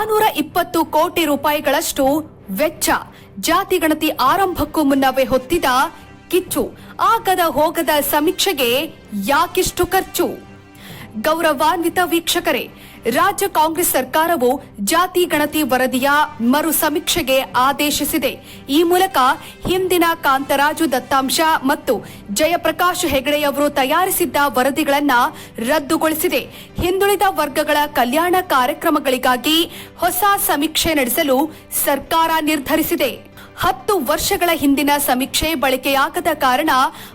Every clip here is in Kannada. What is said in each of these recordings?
ನಾನೂರ ಇಪ್ಪತ್ತು ಕೋಟಿ ರೂಪಾಯಿಗಳಷ್ಟು ವೆಚ್ಚ. ಜಾತಿ ಗಣತಿ ಆರಂಭಕ್ಕೂ ಮುನ್ನವೇ ಹೊತ್ತಿದ ಕಿಚ್ಚು. ಆಗದ ಹೋಗದ ಸಮೀಕ್ಷೆಗೆ ಯಾಕಿಷ್ಟು ಖರ್ಚು? ಗೌರವಾನ್ವಿತ ವೀಕ್ಷಕರೇ, ರಾಜ್ಯ ಕಾಂಗ್ರೆಸ್ ಸರ್ಕಾರವು ಜಾತಿ ಗಣತಿ ವರದಿಯ ಮರು ಸಮೀಕ್ಷೆಗೆ ಆದೇಶಿಸಿದೆ. ಈ ಮೂಲಕ ಹಿಂದಿನ ಕಾಂತರಾಜು ದತ್ತಾಂಶ ಮತ್ತು ಜಯಪ್ರಕಾಶ್ ಹೆಗಡೆಯವರು ತಯಾರಿಸಿದ್ದ ವರದಿಗಳನ್ನು ರದ್ದುಗೊಳಿಸಿದೆ. ಹಿಂದುಳಿದ ವರ್ಗಗಳ ಕಲ್ಯಾಣ ಕಾರ್ಯಕ್ರಮಗಳಿಗಾಗಿ ಹೊಸ ಸಮೀಕ್ಷೆ ನಡೆಸಲು ಸರ್ಕಾರ ನಿರ್ಧರಿಸಿದೆ. ಹತ್ತು ವರ್ಷಗಳ ಹಿಂದಿನ ಸಮೀಕ್ಷೆ ಬಳಕೆಯಾಗದ ಕಾರಣ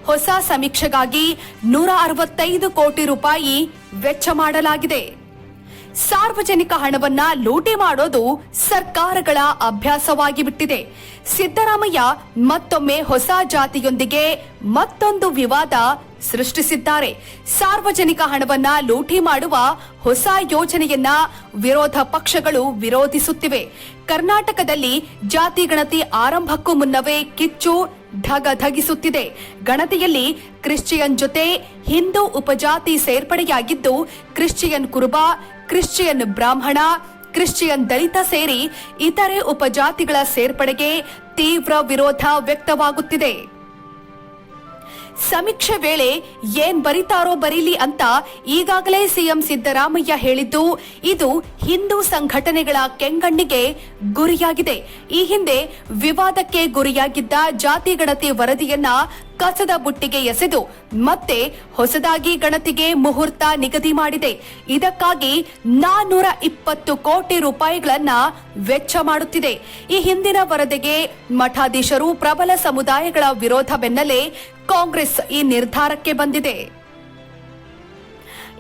ಹೊಸ ಸಮೀಕ್ಷೆಗಾಗಿ ನೂರ ಅರವತ್ತೈದು ಕೋಟಿ ರೂಪಾಯಿ ವೆಚ್ಚ ಮಾಡಲಾಗಿದೆ. ಸಾರ್ವಜನಿಕ ಹಣವನ್ನ ಲೂಟಿ ಮಾಡೋದು ಸರ್ಕಾರಗಳ ಅಭ್ಯಾಸವಾಗಿ ಬಿಟ್ಟಿದೆ ಸಿದ್ದರಾಮಯ್ಯ ಮತ್ತೊಮ್ಮೆ ಹೊಸ ಜಾತಿಯೊಂದಿಗೆ ಮತ್ತೊಂದು ವಿವಾದ ಸೃಷ್ಟಿಸಿದ್ದಾರೆ. ಸಾರ್ವಜನಿಕ ಹಣವನ್ನ ಲೂಟಿ ಮಾಡುವ ಹೊಸ ಯೋಜನೆಯನ್ನ ವಿರೋಧ ಪಕ್ಷಗಳು ವಿರೋಧಿಸುತ್ತಿವೆ. ಕರ್ನಾಟಕದಲ್ಲಿ ಜಾತಿ ಗಣತಿ ಆರಂಭಕ್ಕೂ ಮುನ್ನವೇ ಕಿಚ್ಚು ಧಗಧಗಿಸುತ್ತಿದೆ. ಗಣತಿಯಲ್ಲಿ ಕ್ರಿಶ್ಚಿಯನ್ ಜೊತೆ ಹಿಂದೂ ಉಪಜಾತಿ ಸೇರ್ಪಡೆಯಾಗಿದ್ದು, ಕ್ರಿಶ್ಚಿಯನ್ ಕುರುಬ ಕ್ರಿಶ್ಚಿಯನ್ ಬ್ರಾಹ್ಮಣ, ಕ್ರಿಶ್ಚಿಯನ್ ದಲಿತ ಸೇರಿ ಇತರೆ ಉಪಜಾತಿಗಳ ಸೇರ್ಪಡೆಗೆ ತೀವ್ರ ವಿರೋಧ ವ್ಯಕ್ತವಾಗುತ್ತಿದೆ. ಸಮೀಕ್ಷೆ ವೇಳೆ ಏನ್ ಬರಿತಾರೋ ಬರೀಲಿ ಅಂತ ಈಗಾಗಲೇ ಸಿಎಂ ಸಿದ್ದರಾಮಯ್ಯ ಹೇಳಿದ್ದು, ಇದು ಹಿಂದೂ ಸಂಘಟನೆಗಳ ಕೆಂಗಣ್ಣಿಗೆ ಗುರಿಯಾಗಿದೆ. ಈ ಹಿಂದೆ ವಿವಾದಕ್ಕೆ ಗುರಿಯಾಗಿದ್ದ ಜಾತಿ ಗಣತಿ ವರದಿಯನ್ನ ಕಸದ ಬುಟ್ಟಿಗೆ ಎಸೆದು ಮತ್ತೆ ಹೊಸದಾಗಿ ಗಣತಿಗೆ ಮುಹೂರ್ತ ನಿಗದಿ ಮಾಡಿದೆ. ಇದಕ್ಕಾಗಿ ನಾನ್ನೂರ ಇಪ್ಪತ್ತು ಕೋಟಿ ರೂಪಾಯಿಗಳನ್ನ ವೆಚ್ಚ ಮಾಡುತ್ತಿದೆ. ಈ ಹಿಂದಿನ ವರದಿಗೆ ಮಠಾಧೀಶರು ಪ್ರಬಲ ಸಮುದಾಯಗಳ ವಿರೋಧ ಬೆನ್ನಲ್ಲೇ ಕಾಂಗ್ರೆಸ್ ಈ ನಿರ್ಧಾರಕ್ಕೆ ಬಂದಿದೆ.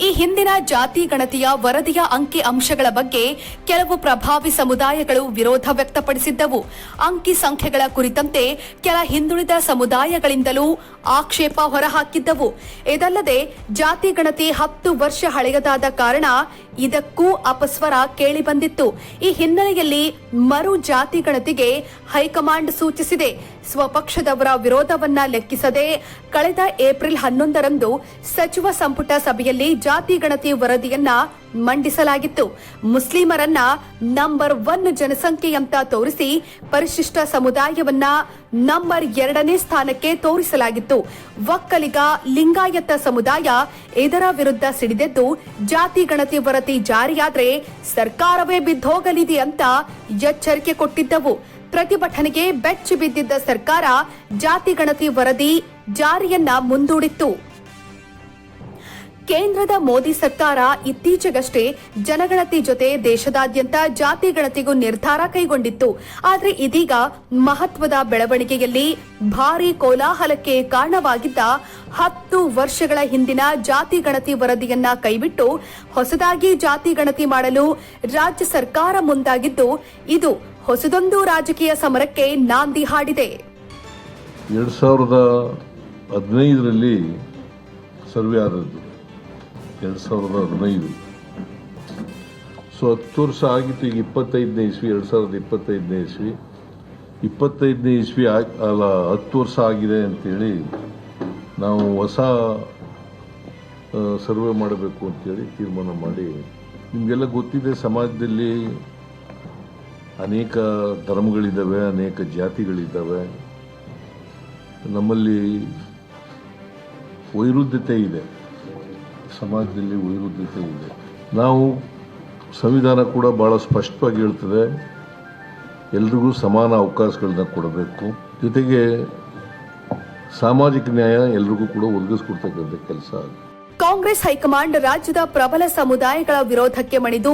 ಈ ಹಿಂದಿನ ಜಾತಿ ಗಣತಿಯ ವರದಿಯ ಅಂಕಿ ಅಂಶಗಳ ಬಗ್ಗೆ ಕೆಲವು ಪ್ರಭಾವಿ ಸಮುದಾಯಗಳು ವಿರೋಧ ವ್ಯಕ್ತಪಡಿಸಿದ್ದವು. ಅಂಕಿ ಸಂಖ್ಯೆಗಳ ಕುರಿತಂತೆ ಕೆಲ ಹಿಂದುಳಿದ ಸಮುದಾಯಗಳಿಂದಲೂ ಆಕ್ಷೇಪ ಹೊರಹಾಕಿದ್ದವು. ಇದಲ್ಲದೆ, ಜಾತಿ ಗಣತಿ ಹತ್ತು ವರ್ಷ ಹಳೆಯದಾದ ಕಾರಣ ಇದಕ್ಕೂ ಅಪಸ್ವರ ಕೇಳಿಬಂದಿತ್ತು. ಈ ಹಿನ್ನೆಲೆಯಲ್ಲಿ ಮರು ಜಾತಿ ಗಣತಿಗೆ ಹೈಕಮಾಂಡ್ ಸೂಚಿಸಿದೆ. ಸ್ವಪಕ್ಷದವರ ವಿರೋಧವನ್ನ ಲೆಕ್ಕಿಸದೆ ಕಳೆದ ಏಪ್ರಿಲ್ ಹನ್ನೊಂದರಂದು ಸಚಿವ ಸಂಪುಟ ಸಭೆಯಲ್ಲಿ ಜಾತಿ ಗಣತಿ ವರದಿಯನ್ನ ಮಂಡಿಸಲಾಗಿತ್ತು. ಮುಸ್ಲಿಮರನ್ನ ನಂಬರ್ ಒನ್ ಜನಸಂಖ್ಯೆಯಂತ ತೋರಿಸಿ ಪರಿಶಿಷ್ಟ ಸಮುದಾಯವನ್ನ ನಂಬರ್ ಎರಡನೇ ಸ್ಥಾನಕ್ಕೆ ತೋರಿಸಲಾಗಿತ್ತು. ಒಕ್ಕಲಿಗ ಲಿಂಗಾಯತ ಸಮುದಾಯ ಇದರ ವಿರುದ್ಧ ಸಿಡಿದೆದ್ದು ಜಾತಿ ಗಣತಿ ವರದಿ ಜಾರಿಯಾದರೆ ಸರ್ಕಾರವೇ ಬಿದ್ದೋಗಲಿದೆ ಅಂತ ಎಚ್ಚರಿಕೆ ಕೊಟ್ಟಿದ್ದವು. ಪ್ರತಿಭಟನೆಗೆ ಬೆಚ್ಚಿ ಬಿದ್ದಿದ್ದ ಸರ್ಕಾರ ಜಾತಿ ಗಣತಿ ವರದಿ ಜಾರಿಯನ್ನ ಮುಂದೂಡಿತ್ತು. ಕೇಂದ್ರದ ಮೋದಿ ಸರ್ಕಾರ ಇತ್ತೀಚೆಗಷ್ಟೇ ಜನಗಣತಿ ಜೊತೆ ದೇಶದಾದ್ಯಂತ ಜಾತಿ ಗಣತಿಗೂ ನಿರ್ಧಾರ ಕೈಗೊಂಡಿತ್ತು. ಆದರೆ ಇದೀಗ ಮಹತ್ವದ ಬೆಳವಣಿಗೆಯಲ್ಲಿ ಭಾರೀ ಕೋಲಾಹಲಕ್ಕೆ ಕಾರಣವಾಗಿದ್ದ ಹತ್ತು ವರ್ಷಗಳ ಹಿಂದಿನ ಜಾತಿ ಗಣತಿ ವರದಿಯನ್ನ ಕೈಬಿಟ್ಟು ಹೊಸದಾಗಿ ಜಾತಿ ಗಣತಿ ಮಾಡಲು ರಾಜ್ಯ ಸರ್ಕಾರ ಮುಂದಾಗಿದ್ದು, ಇದು ಹೊಸದೊಂದು ರಾಜಕೀಯ ಸಮರಕ್ಕೆ ನಾಂದಿ ಹಾಡಿದೆ. ಎರಡು ಸಾವಿರದ ಹದಿನೈದರಲ್ಲಿ ಸರ್ವೆ ಆದದ್ದು. ಎರಡು ಸಾವಿರದ ಹದಿನೈದು. ಸೊ ಹತ್ತು ವರ್ಷ ಆಗಿತ್ತು, ಈಗ ಇಪ್ಪತ್ತೈದನೇ ಇಸ್ವಿ, ಎರಡು ಸಾವಿರದ ಇಪ್ಪತ್ತೈದನೇ ಇಸ್ವಿ. ಇಪ್ಪತ್ತೈದನೇ ಇಸ್ವಿ ಅಲ್ಲ, ಹತ್ತು ವರ್ಷ ಆಗಿದೆ ಅಂತೇಳಿ ನಾವು ಹೊಸ ಸರ್ವೆ ಮಾಡಬೇಕು ಅಂತೇಳಿ ತೀರ್ಮಾನ ಮಾಡಿ. ನಿಮಗೆಲ್ಲ ಗೊತ್ತಿದೆ, ಸಮಾಜದಲ್ಲಿ ಅನೇಕ ಧರ್ಮಗಳಿದ್ದಾವೆ, ಅನೇಕ ಜಾತಿಗಳಿದ್ದಾವೆ. ನಮ್ಮಲ್ಲಿ ವೈರುದ್ಧತೆ ಇದೆ. ಸಮಾಜದಲ್ಲಿ ವೈರುಧ್ಯತೆ ಇದೆ. ನಾವು ಸಂವಿಧಾನ ಕೂಡ ಭಾಳ ಸ್ಪಷ್ಟವಾಗಿ ಹೇಳ್ತದೆ, ಎಲ್ರಿಗೂ ಸಮಾನ ಅವಕಾಶಗಳನ್ನ ಕೊಡಬೇಕು. ಜೊತೆಗೆ ಸಾಮಾಜಿಕ ನ್ಯಾಯ ಎಲ್ರಿಗೂ ಕೂಡ ಒದಗಿಸ್ಕೊಡ್ತಕ್ಕಂಥ ಕೆಲಸ ಆಗುತ್ತೆ ಕಾಂಗ್ರೆಸ್ ಹೈಕಮಾಂಡ್ ರಾಜ್ಯದ ಪ್ರಬಲ ಸಮುದಾಯಗಳ ವಿರೋಧಕ್ಕೆ ಮಣಿದು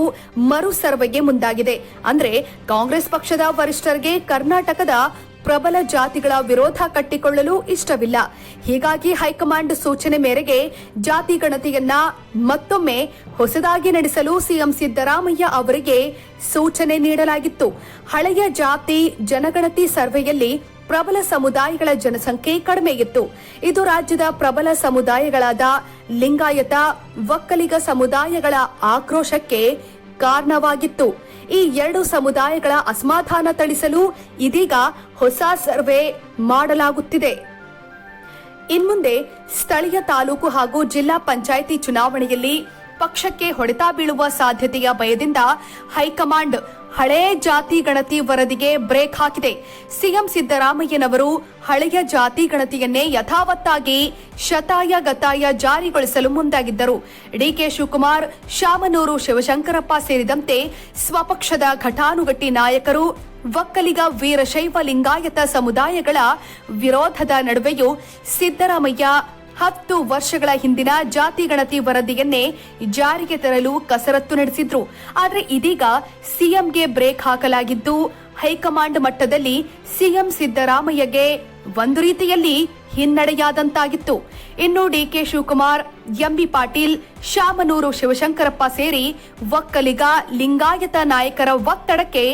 ಮರು ಸರ್ವೆಗೆ ಮುಂದಾಗಿದೆ. ಅಂದ್ರೆ ಕಾಂಗ್ರೆಸ್ ಪಕ್ಷದ ವರಿಷ್ಠರಿಗೆ ಕರ್ನಾಟಕದ ಪ್ರಬಲ ಜಾತಿಗಳ ವಿರೋಧ ಕಟ್ಟಿಕೊಳ್ಳಲು ಇಷ್ಟವಿಲ್ಲ. ಹೀಗಾಗಿ ಹೈಕಮಾಂಡ್ ಸೂಚನೆ ಮೇರೆಗೆ ಜಾತಿ ಗಣತಿಯನ್ನ ಮತ್ತೊಮ್ಮೆ ಹೊಸದಾಗಿ ನಡೆಸಲು ಸಿಎಂ ಸಿದ್ದರಾಮಯ್ಯ ಅವರಿಗೆ ಸೂಚನೆ ನೀಡಲಾಗಿತ್ತು. ಹಳೆಯ ಜಾತಿ ಜನಗಣತಿ ಸರ್ವೆಯಲ್ಲಿ ಪ್ರಬಲ ಸಮುದಾಯಗಳ ಜನಸಂಖ್ಯೆ ಕಡಿಮೆ ಇತ್ತು. ಇದು ರಾಜ್ಯದ ಪ್ರಬಲ ಸಮುದಾಯಗಳಾದ ಲಿಂಗಾಯತ ಒಕ್ಕಲಿಗ ಸಮುದಾಯಗಳ ಆಕ್ರೋಶಕ್ಕೆ ಕಾರಣವಾಗಿತ್ತು. ಈ ಎರಡು ಸಮುದಾಯಗಳ ಅಸಮಾಧಾನ ತಳಿಸಲು ಇದೀಗ ಹೊಸ ಸರ್ವೆ ಮಾಡಲಾಗುತ್ತಿದೆ. ಇನ್ಮುಂದೆ ಸ್ಥಳೀಯ ತಾಲೂಕು ಹಾಗೂ ಜಿಲ್ಲಾ ಪಂಚಾಯಿತಿ ಚುನಾವಣೆಯಲ್ಲಿ ಪಕ್ಷಕ್ಕೆ ಹೊಡೆತ ಬೀಳುವ ಸಾಧ್ಯತೆಯ ಭಯದಿಂದ ಹೈಕಮಾಂಡ್ ಹಳೇ ಜಾತಿ ಗಣತಿ ವರದಿಗೆ ಬ್ರೇಕ್ ಹಾಕಿದೆ. ಸಿಎಂ ಸಿದ್ದರಾಮಯ್ಯನವರು ಹಳೆಯ ಜಾತಿ ಗಣತಿಯನ್ನೇ ಯಥಾವತ್ತಾಗಿ ಶತಾಯ ಗತಾಯ ಜಾರಿಗೊಳಿಸಲು ಮುಂದಾಗಿದ್ದರು. ಡಿಕೆ ಶಿವಕುಮಾರ್, ಶಾಮನೂರು ಶಿವಶಂಕರಪ್ಪ ಸೇರಿದಂತೆ ಸ್ವಪಕ್ಷದ ಘಟಾನುಘಟಿ ನಾಯಕರು, ಒಕ್ಕಲಿಗ ವೀರಶೈವ ಲಿಂಗಾಯತ ಸಮುದಾಯಗಳ ವಿರೋಧದ ನಡುವೆಯೂ ಸಿದ್ದರಾಮಯ್ಯ ಹತ್ತು ವರ್ಷಗಳ ಹಿಂದಿನ ಜಾತಿ ಗಣತಿ ವರದಿಯನ್ನೇ ಜಾರಿಗೆ ತರಲು ಕಸರತ್ತು ನಡೆಸಿದ್ರು. ಆದರೆ ಇದೀಗ ಸಿಎಂಗೆ ಬ್ರೇಕ್ ಹಾಕಲಾಗಿದ್ದು, ಹೈಕಮಾಂಡ್ ಮಟ್ಟದಲ್ಲಿ ಸಿಎಂ ಸಿದ್ದರಾಮಯ್ಯಗೆ ಒಂದು ರೀತಿಯಲ್ಲಿ ಹಿನ್ನಡೆಯಾದಂತಾಗಿತ್ತು. ಇನ್ನು D K Shivakumar, M B Patil, Shamanur Shivashankarappa ಸೇರಿ ಒಕ್ಕಲಿಗ, ಲಿಂಗಾಯತ ನಾಯಕರ ಒತ್ತಡಕ್ಕೆ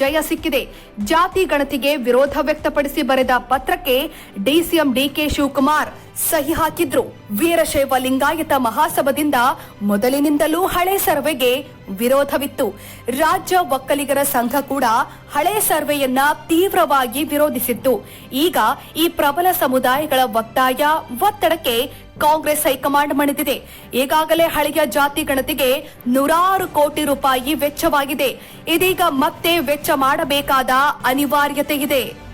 ಜಯ ಸಿಕ್ಕಿದೆ. ಜಾತಿ ಗಣತಿಗೆ ವಿರೋಧ ವ್ಯಕ್ತಪಡಿಸಿ ಬರೆದ ಪತ್ರಕ್ಕೆ ಡಿಸಿಎಂ ಡಿಕೆ ಶಿವಕುಮಾರ್ ಸಹಿ ಹಾಕಿದ್ರು. ವೀರಶೈವ ಲಿಂಗಾಯತ ಮಹಾಸಭದಿಂದ ಮೊದಲಿನಿಂದಲೂ ಹಳೆ ಸರ್ವೆಗೆ ವಿರೋಧವಿತ್ತು. ರಾಜ್ಯ ಒಕ್ಕಲಿಗರ ಸಂಘ ಕೂಡ ಹಳೆ ಸರ್ವೆಯನ್ನ ತೀವ್ರವಾಗಿ ವಿರೋಧಿಸಿತ್ತು. ಈಗ ಈ ಪ್ರಬಲ ಸಮುದಾಯಗಳ ಒತ್ತಾಯ, ಒತ್ತಡಕ್ಕೆ ಕಾಂಗ್ರೆಸ್ ಹೈಕಮಾಂಡ್ ಮಣಿದಿದೆ. ಈಗಾಗಲೇ ಹಳೆಯ ಜಾತಿ ಗಣತಿಗೆ ನೂರಾರು ಕೋಟಿ ರೂಪಾಯಿ ವೆಚ್ಚವಾಗಿದೆ. ಇದೀಗ ಮತ್ತೆ ವೆಚ್ಚ ಮಾಡಬೇಕಾದ ಅನಿವಾರ್ಯತೆ ಇದೆ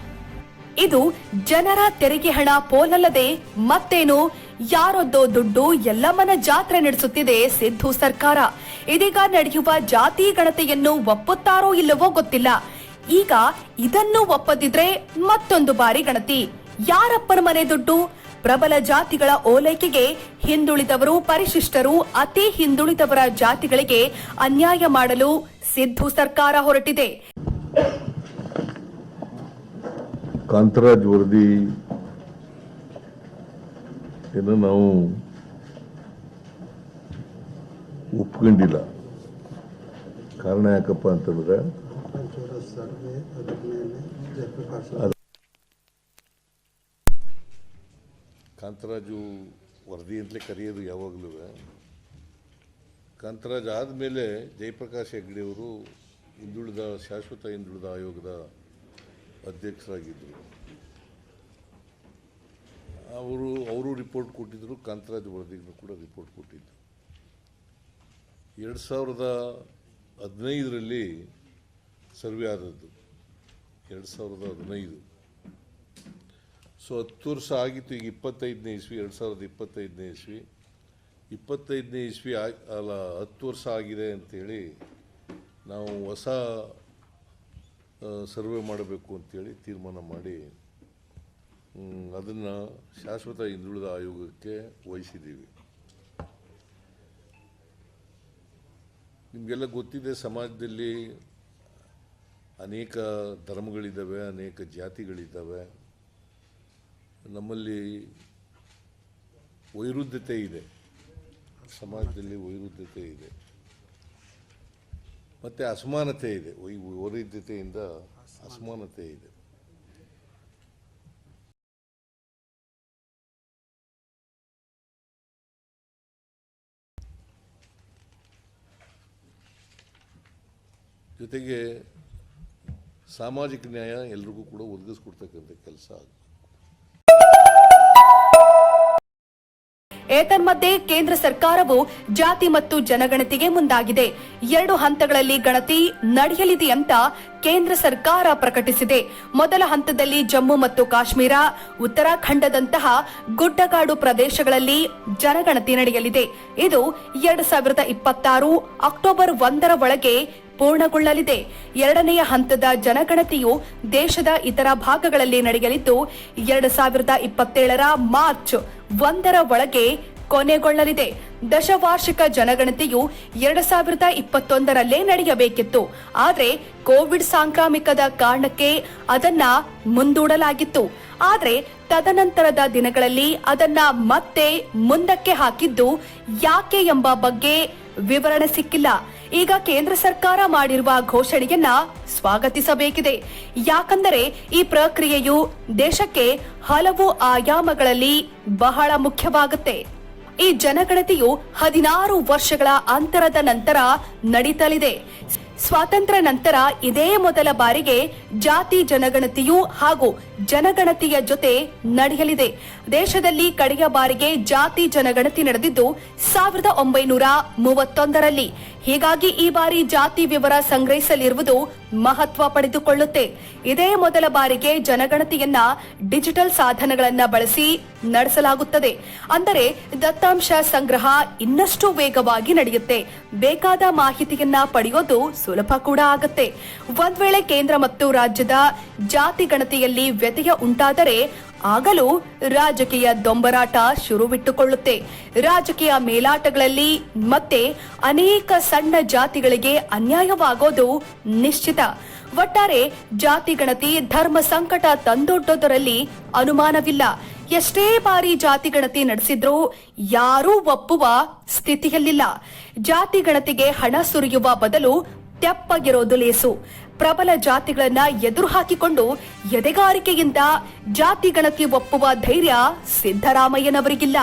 ಇದು ಜನರ ತೆರಿಗೆ ಹಣ ಪೋಲಲ್ಲದೆ ಮತ್ತೇನು? ಯಾರೊದ್ದೋ ದುಡ್ಡು ಎಲ್ಲಮ್ಮನ ಜಾತ್ರೆ ನಡೆಸುತ್ತಿದೆ ಸಿದ್ದು ಸರ್ಕಾರ. ಇದೀಗ ನಡೆಯುವ ಜಾತಿ ಗಣತೆಯನ್ನು ಒಪ್ಪುತ್ತಾರೋ ಇಲ್ಲವೋ ಗೊತ್ತಿಲ್ಲ. ಈಗ ಇದನ್ನು ಒಪ್ಪದಿದ್ರೆ ಮತ್ತೊಂದು ಬಾರಿ ಗಣತಿ. ಯಾರಪ್ಪರ ಮನೆ ದುಡ್ಡು? ಪ್ರಬಲ ಜಾತಿಗಳ ಓಲೈಕೆಗೆ ಹಿಂದುಳಿದವರು, ಪರಿಶಿಷ್ಟರು, ಅತಿ ಹಿಂದುಳಿದವರ ಜಾತಿಗಳಿಗೆ ಅನ್ಯಾಯ ಮಾಡಲು ಸಿದ್ದು ಸರ್ಕಾರ ಹೊರಟಿದೆ. ಕಾಂತರಾಜ್ ವರದಿ ಏನು ನಾವು ಒಪ್ಕೊಂಡಿಲ್ಲ. ಕಾರಣ ಯಾಕಪ್ಪ ಅಂತಂದ್ರೆ ಕಾಂತರಾಜು ವರದಿ ಅಂತಲೇ ಕರೆಯೋದು ಯಾವಾಗಲೂ. ಕಾಂತರಾಜ್ ಆದಮೇಲೆ ಜಯಪ್ರಕಾಶ್ ಹೆಗ್ಡೆ ಅವರು ಹಿಂದುಳಿದ ಶಾಶ್ವತ ಹಿಂದುಳಿದ ಆಯೋಗದ ಅಧ್ಯಕ್ಷರಾಗಿದ್ದರು. ಅವರು ಅವರು ರಿಪೋರ್ಟ್ ಕೊಟ್ಟಿದ್ದರು ಕಾಂತರಾಜ್ ವರದಿಗೂ ಕೂಡ ರಿಪೋರ್ಟ್ ಕೊಟ್ಟಿದ್ದರು ಎರಡು ಸಾವಿರದ ಹದಿನೈದರಲ್ಲಿ ಸರ್ವೆ ಆದದ್ದು. ಎರಡು ಸಾವಿರದ ಹದಿನೈದು. ಸೊ ಹತ್ತು ವರ್ಷ ಆಗಿತ್ತು, ಈಗ ಇಪ್ಪತ್ತೈದನೇ ಇಸ್ವಿ, ಎರಡು ಸಾವಿರದ ಇಪ್ಪತ್ತೈದನೇ ಇಸ್ವಿ. ಇಪ್ಪತ್ತೈದನೇ ಇಸ್ವಿ ಅಲ್ಲ, ಹತ್ತು ವರ್ಷ ಆಗಿದೆ ಅಂಥೇಳಿ ನಾವು ಹೊಸ ಸರ್ವೆ ಮಾಡಬೇಕು ಅಂತೇಳಿ ತೀರ್ಮಾನ ಮಾಡಿ ಅದನ್ನು ಶಾಶ್ವತ ಹಿಂದುಳಿದ ಆಯೋಗಕ್ಕೆ ವಹಿಸಿದ್ದೀವಿ. ನಿಮಗೆಲ್ಲ ಗೊತ್ತಿದೆ, ಸಮಾಜದಲ್ಲಿ ಅನೇಕ ಧರ್ಮಗಳಿದ್ದಾವೆ, ಅನೇಕ ಜಾತಿಗಳಿದ್ದಾವೆ. ನಮ್ಮಲ್ಲಿ ವೈರುಧ್ಯತೆ ಇದೆ. ಸಮಾಜದಲ್ಲಿ ವೈರುಧ್ಯತೆ ಇದೆ. ಮತ್ತು ಅಸಮಾನತೆ ಇದೆ. ವೈ ವೈರುಧ್ಯತೆಯಿಂದ ಅಸಮಾನತೆ ಇದೆ. ಜೊತೆಗೆ ಸಾಮಾಜಿಕ ನ್ಯಾಯ ಎಲ್ರಿಗೂ ಕೂಡ ಒದಗಿಸ್ಕೊಡ್ತಕ್ಕಂಥ ಕೆಲಸ ಆಗುತ್ತೆ ಏತನ್ಮಧ್ಯೆ ಕೇಂದ್ರ ಸರ್ಕಾರವು ಜಾತಿ ಮತ್ತು ಜನಗಣತಿಗೆ ಮುಂದಾಗಿದೆ. ಎರಡು ಹಂತಗಳಲ್ಲಿ ಗಣತಿ ನಡೆಯಲಿದೆ ಅಂತ ಕೇಂದ್ರ ಸರ್ಕಾರ ಪ್ರಕಟಿಸಿದೆ. ಮೊದಲ ಹಂತದಲ್ಲಿ ಜಮ್ಮು ಮತ್ತು ಕಾಶ್ಮೀರ, ಉತ್ತರಾಖಂಡದಂತಹ ಗುಡ್ಡಗಾಡು ಪ್ರದೇಶಗಳಲ್ಲಿ ಜನಗಣತಿ ನಡೆಯಲಿದೆ. ಇದು ಎರಡು ಸಾವಿರದ ಇಪ್ಪತ್ತಾರು ಅಕ್ಟೋಬರ್ ಒಂದರ ಒಳಗೆ ಪೂರ್ಣಗೊಳ್ಳಲಿದೆ. ಎರಡನೆಯ ಹಂತದ ಜನಗಣತಿಯು ದೇಶದ ಇತರ ಭಾಗಗಳಲ್ಲಿ ನಡೆಯಲಿದ್ದು, ಎರಡು ಸಾವಿರದ ಇಪ್ಪತ್ತೇಳರ ಮಾರ್ಚ್ ಒಂದರ ಒಳಗೆ ಕೊನೆಗೊಳ್ಳಲಿದೆ. ದಶವಾರ್ಷಿಕ ಜನಗಣತಿಯು ಎರಡು ಸಾವಿರದ ಇಪ್ಪತ್ತೊಂದರಲ್ಲೇ ನಡೆಯಬೇಕಿತ್ತು. ಆದರೆ ಕೋವಿಡ್ ಸಾಂಕ್ರಾಮಿಕದ ಕಾರಣಕ್ಕೆ ಅದನ್ನ ಮುಂದೂಡಲಾಗಿತ್ತು. ಆದರೆ ತದನಂತರದ ದಿನಗಳಲ್ಲಿ ಅದನ್ನ ಮತ್ತೆ ಮುಂದಕ್ಕೆ ಹಾಕಿದ್ದು ಯಾಕೆ ಎಂಬ ಬಗ್ಗೆ ವಿವರಣೆ ಸಿಕ್ಕಿಲ್ಲ. ಈಗ ಕೇಂದ್ರ ಸರ್ಕಾರ ಮಾಡಿರುವ ಘೋಷಣೆಯನ್ನ ಸ್ವಾಗತಿಸಬೇಕಿದೆ. ಯಾಕಂದರೆ ಈ ಪ್ರಕ್ರಿಯೆಯು ದೇಶಕ್ಕೆ ಹಲವು ಆಯಾಮಗಳಲ್ಲಿ ಬಹಳ ಮುಖ್ಯವಾಗುತ್ತೆ. ಈ ಜನಗಣತಿಯು ಹದಿನಾರು ವರ್ಷಗಳ ಅಂತರದ ನಂತರ ನಡೀತಲಿದೆ. ಸ್ವಾತಂತ್ರ್ಯ ನಂತರ ಇದೇ ಮೊದಲ ಬಾರಿಗೆ ಜಾತಿ ಜನಗಣತಿಯು ಹಾಗೂ ಜನಗಣತಿಯ ಜೊತೆ ನಡೆಯಲಿದೆ. ದೇಶದಲ್ಲಿ ಕಡೆಯ ಬಾರಿಗೆ ಜಾತಿ ಜನಗಣತಿ ನಡೆದಿದ್ದು ಸಾವಿರದ ಒಂಬೈನೂರ ಮೂವತ್ತೊಂದರಲ್ಲಿ. ಹೀಗಾಗಿ ಈ ಬಾರಿ ಜಾತಿ ವಿವರ ಸಂಗ್ರಹಿಸಲಿರುವುದು ಮಹತ್ವ ಪಡೆದುಕೊಳ್ಳುತ್ತೆ. ಇದೇ ಮೊದಲ ಬಾರಿಗೆ ಜನಗಣತಿಯನ್ನ ಡಿಜಿಟಲ್ ಸಾಧನಗಳನ್ನ ಬಳಸಿ ನಡೆಸಲಾಗುತ್ತದೆ. ಅಂದರೆ ದತ್ತಾಂಶ ಸಂಗ್ರಹ ಇನ್ನಷ್ಟು ವೇಗವಾಗಿ ನಡೆಯುತ್ತೆ. ಬೇಕಾದ ಮಾಹಿತಿಯನ್ನ ಪಡೆಯೋದು ಸುಲಭ ಕೂಡ ಆಗುತ್ತೆ. ಒಂದ್ ಕೇಂದ್ರ ಮತ್ತು ರಾಜ್ಯದ ಜಾತಿ ಗಣತಿಯಲ್ಲಿ ವ್ಯತ್ಯಯ ಉಂಟಾದರೆ ಆಗಲೂ ರಾಜಕೀಯ ದೊಂಬರಾಟ ಶುರುವಿಟ್ಟುಕೊಳ್ಳುತ್ತೆ. ರಾಜಕೀಯ ಮೇಲಾಟಗಳಲ್ಲಿ ಮತ್ತೆ ಅನೇಕ ಸಣ್ಣ ಜಾತಿಗಳಿಗೆ ಅನ್ಯಾಯವಾಗೋದು ನಿಶ್ಚಿತ. ಒಟ್ಟಾರೆ ಜಾತಿ ಗಣತಿ, ಧರ್ಮ ಸಂಕಟ ತಂದೊಡ್ಡೋದರಲ್ಲಿ ಅನುಮಾನವಿಲ್ಲ. ಎಷ್ಟೇ ಬಾರಿ ಜಾತಿ ಗಣತಿ ನಡೆಸಿದ್ರೂ ಯಾರೂ ಒಪ್ಪುವ ಸ್ಥಿತಿಯಲ್ಲಿಲ್ಲ. ಜಾತಿ ಗಣತಿಗೆ ಹಣ ಸುರಿಯುವ ಬದಲು ತೆಪ್ಪಗಿರೋದು ಲೇಸು. ಪ್ರಬಲ ಜಾತಿಗಳನ್ನ ಎದುರು ಹಾಕಿಕೊಂಡು ಎದೆಗಾರಿಕೆಯಿಂದ ಜಾತಿ ಗಣತಿ ಒಪ್ಪುವ ಧೈರ್ಯ ಸಿದ್ದರಾಮಯ್ಯನವರಿಗಿಲ್ಲ.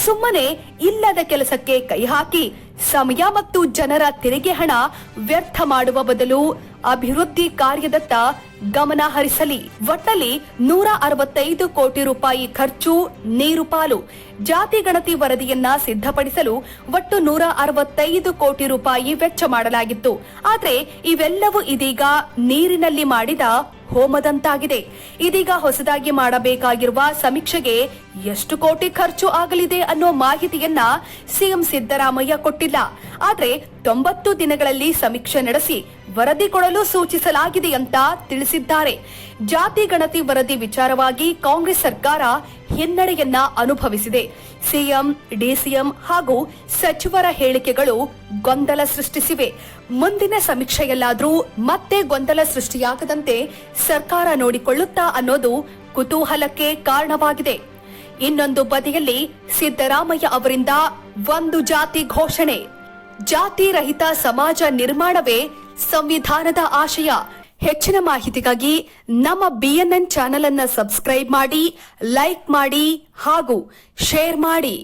ಸುಮ್ಮನೆ ಇಲ್ಲದ ಕೆಲಸಕ್ಕೆ ಕೈ ಹಾಕಿ ಸಮಯ ಮತ್ತು ಜನರ ತೆರಿಗೆ ಹಣ ವ್ಯರ್ಥ ಮಾಡುವ ಬದಲು ಅಭಿವೃದ್ಧಿ ಕಾರ್ಯದತ್ತ ಗಮನ ಹರಿಸಲಿ. ಒಟ್ಟಲ್ಲಿ ನೂರ ಅರವತ್ತೈದು ಕೋಟಿ ರೂಪಾಯಿ ಖರ್ಚು, ನೀರು ಪಾಲು, ಜಾತಿ ಗಣತಿ ವರದಿಯನ್ನ ಸಿದ್ಧಪಡಿಸಲು ಒಟ್ಟು ನೂರ ಅರವತ್ತೈದು ಕೋಟಿ ರೂಪಾಯಿ ವೆಚ್ಚ ಮಾಡಲಾಗಿತ್ತು. ಆದರೆ ಇವೆಲ್ಲವೂ ಇದೀಗ ನೀರಿನಲ್ಲಿ ಮಾಡಿದ ಹೋಮದಂತಾಗಿದೆ. ಇದೀಗ ಹೊಸದಾಗಿ ಮಾಡಬೇಕಾಗಿರುವ ಸಮೀಕ್ಷೆಗೆ ಎಷ್ಟು ಕೋಟಿ ಖರ್ಚು ಆಗಲಿದೆ ಅನ್ನೋ ಮಾಹಿತಿಯನ್ನ ಸಿಎಂ ಸಿದ್ದರಾಮಯ್ಯ ಕೊಟ್ಟಿಲ್ಲ. ಆದರೆ ತೊಂಬತ್ತು ದಿನಗಳಲ್ಲಿ ಸಮೀಕ್ಷೆ ನಡೆಸಿ ವರದಿ ಕೊಡಲು ಸೂಚಿಸಲಾಗಿದೆ ಅಂತ ತಿಳಿಸಿದ್ದಾರೆ. ಜಾತಿ ಗಣತಿ ವರದಿ ವಿಚಾರವಾಗಿ ಕಾಂಗ್ರೆಸ್ ಸರ್ಕಾರ ಹಿನ್ನಡೆಯನ್ನ ಅನುಭವಿಸಿದೆ. ಸಿಎಂ, ಡಿಸಿಎಂ ಹಾಗೂ ಸಚಿವರ ಹೇಳಿಕೆಗಳು ಗೊಂದಲ ಸೃಷ್ಟಿಸಿವೆ. ಮುಂದಿನ ಸಮೀಕ್ಷೆಯಲ್ಲಾದರೂ ಮತ್ತೆ ಗೊಂದಲ ಸೃಷ್ಟಿಯಾಗದಂತೆ ಸರ್ಕಾರ ನೋಡಿಕೊಳ್ಳುತ್ತಾ ಅನ್ನೋದು ಕುತೂಹಲಕ್ಕೆ ಕಾರಣವಾಗಿದೆ. ಇನ್ನೊಂದು ಬದಿಯಲ್ಲಿ ಸಿದ್ದರಾಮಯ್ಯ ಅವರಿಂದ ಒಂದು ಜಾತಿ ಘೋಷಣೆ. ಜಾತಿ ರಹಿತ ಸಮಾಜ ನಿರ್ಮಾಣವೇ ಸಂವಿಧಾನದ ಆಶಯ. ಹೆಚ್ಚಿನ ಮಾಹಿತಿಗಾಗಿ ನಮ್ಮ ಬಿಎನ್ಎನ್ ಚಾನೆಲ್ ಅನ್ನ ಸಬ್ಸ್ಕ್ರೈಬ್ ಮಾಡಿ ಲೈಕ್ ಮಾಡಿ ಹಾಗೂ ಶೇರ್ ಮಾಡಿ.